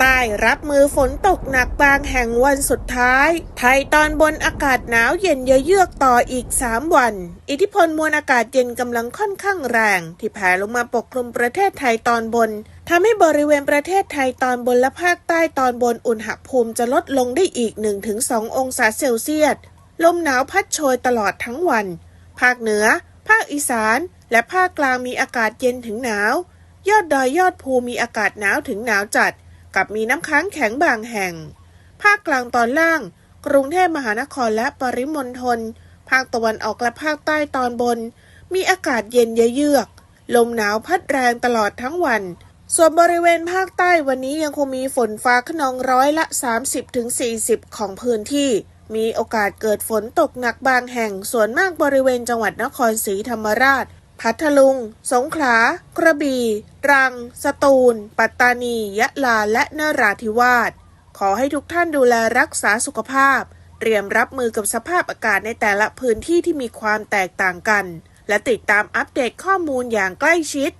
ใต้รับมือฝนตกหนักบางแห่งวันสุดท้าย ไทยตอนบนอากาศหนาวเย็นเยือกต่ออีก 3 วัน อิทธิพลมวลอากาศเย็นกำลังค่อนข้างแรง ที่แผ่ลงมาปกคลุมประเทศไทยตอนบนทำให้บริเวณประเทศไทยตอนบนและภาคใต้ตอนบนอุณหภูมิจะลดลงได้อีก 1-2 องศาเซลเซียส ลมหนาวพัดโชยตลอดทั้งวัน ภาคเหนือ ภาคอีสาน และภาคกลางมีอากาศเย็นถึงหนาว ยอดดอยยอดภูมีอากาศหนาวถึงหนาวจัด กับมีน้ำค้างแข็งบางแห่ง ภาคกลางตอนล่าง กรุงเทพมหานครและปริมณฑล ภาคตะวันออกและภาคใต้ตอนบน มีอากาศเย็นเยือก ลมหนาวพัดแรงตลอดทั้งวัน ส่วนบริเวณภาคใต้วันนี้ยังคงมีฝนฟ้าขนองร้อยละ 30-40 ของพื้นที่ มีโอกาสเกิดฝนตกหนักบางแห่ง ส่วนมากบริเวณจังหวัดนครศรีธรรมราช พัทลุง สงขลา กระบี่ ตรัง สตูล ปัตตานี ยะลา และนราธิวาส ขอให้ทุกท่านดูแลรักษาสุขภาพ เตรียมรับมือกับสภาพอากาศในแต่ละพื้นที่ที่มีความแตกต่างกัน และติดตามอัปเดตข้อมูลอย่างใกล้ชิด